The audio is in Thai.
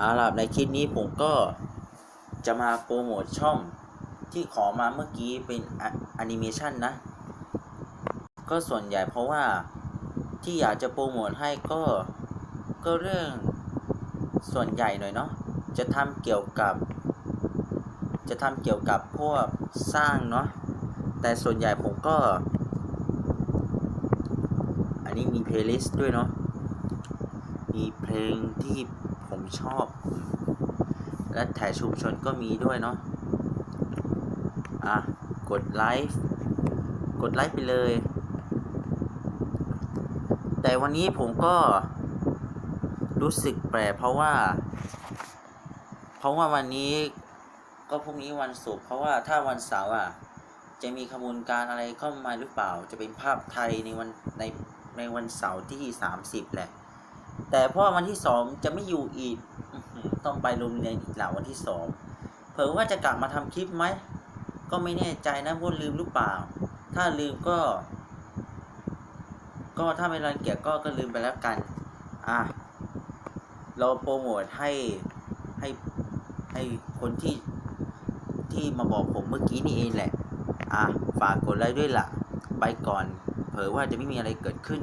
เอาล่ะในคลิปนี้ผมก็จะมาโปรโมทช่องที่ขอมาเมื่อกี้เป็นแอนิเมชันนะ ก็ส่วนใหญ่เพราะว่าที่อยากจะโปรโมทให้ก็ก็เรื่องส่วนใหญ่หน่อยเนาะจะทำเกี่ยวกับ จะทำเกี่ยวกับพวกสร้างเนาะแต่ส่วนใหญ่ผมก็ อันนี้มีเพลย์ลิสต์ด้วยเนาะมีเพลงที่ ผมชอบ และแถชุมชนก็มีด้วยเนาะอะ กดไลค์กดไลค์ไปเลย แต่วันนี้ผมก็รู้สึกแปลกเพราะว่า เพราะว่าวันนี้ก็พรุ่งนี้วันศุกร์เพราะว่าถ้าวันเสาร์อะ จะมีขบวนการอะไรเข้ามาหรือเปล่า จะเป็นภาพไทยในวันในในวันเสาร์ที่ 30 แหละ แต่พราะวันที่สองจะไม่อยู่อีก ต้องไปโรงเรียนอีกหลังวันที่สองเผื่อว่าจะกลับมาทำคลิปไหม ก็ไม่แน่ใจนะว่าลืมหรือเปล่า ถ้าลืมก็ ก็ถ้าไม่รังเกียจก็ก็ลืมไปแล้วกัน อะ เราโปรโมทให้ให้ให้คนที่ที่มาบอกผมเมื่อกี้นี่เองแหละ อะ ฝากกดไลค์ด้วยล่ะ ไปก่อน เผยว่าจะไม่มีอะไรเกิดขึ้น